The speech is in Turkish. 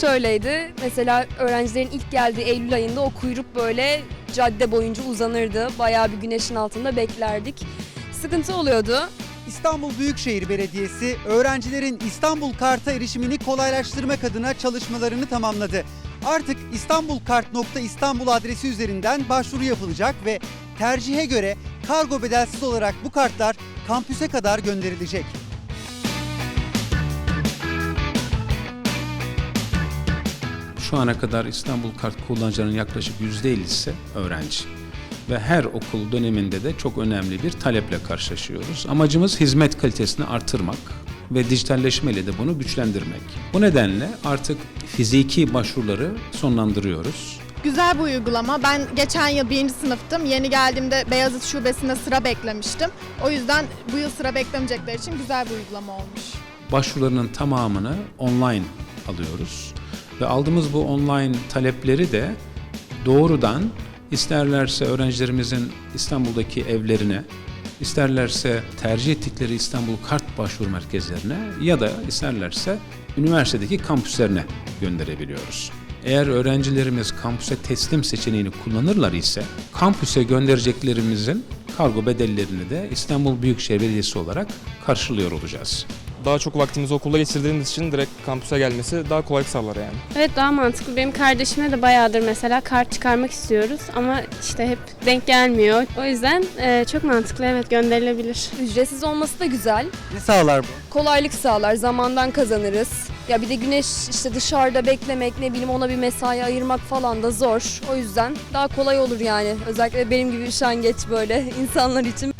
şöyleydi. Mesela öğrencilerin ilk geldiği Eylül ayında o kuyruk böyle cadde boyunca uzanırdı. Bayağı bir güneşin altında beklerdik. Sıkıntı oluyordu. İstanbul Büyükşehir Belediyesi öğrencilerin İstanbul Kart'a erişimini kolaylaştırmak adına çalışmalarını tamamladı. Artık istanbulkart.istanbul adresi üzerinden başvuru yapılacak ve tercihe göre kargo bedelsiz olarak bu kartlar kampüse kadar gönderilecek. Şu ana kadar İstanbul Kart kullanıcılarının yaklaşık %50'si öğrenci. Ve her okul döneminde de çok önemli bir taleple karşılaşıyoruz. Amacımız hizmet kalitesini artırmak ve dijitalleşmeyle de bunu güçlendirmek. Bu nedenle artık fiziki başvuruları sonlandırıyoruz. Güzel bir uygulama. Ben geçen yıl birinci sınıftım. Yeni geldiğimde Beyazıt Şubesi'nde sıra beklemiştim. O yüzden bu yıl sıra beklemeyecekler için güzel bir uygulama olmuş. Başvurularının tamamını online alıyoruz. Ve aldığımız bu online talepleri de doğrudan isterlerse öğrencilerimizin İstanbul'daki evlerine, isterlerse tercih ettikleri İstanbul Kart başvuru merkezlerine ya da isterlerse üniversitedeki kampüslerine gönderebiliyoruz. Eğer öğrencilerimiz kampüse teslim seçeneğini kullanırlar ise kampüse göndereceklerimizin kargo bedellerini de İstanbul Büyükşehir Belediyesi olarak karşılıyor olacağız. Daha çok vaktimizi okulda geçirdiğimiz için direkt kampüse gelmesi daha kolaylık sağlar yani. Evet daha mantıklı. Benim kardeşime de bayağıdır mesela kart çıkarmak istiyoruz ama işte hep denk gelmiyor. O yüzden e, çok mantıklı evet gönderilebilir. Ücretsiz olması da güzel. Ne sağlar bu? Kolaylık sağlar, zamandan kazanırız. Ya bir de güneş işte dışarıda beklemek, ne bileyim ona bir mesai ayırmak falan da zor. O yüzden daha kolay olur yani. Özellikle benim gibi üşengeç böyle insanlar için.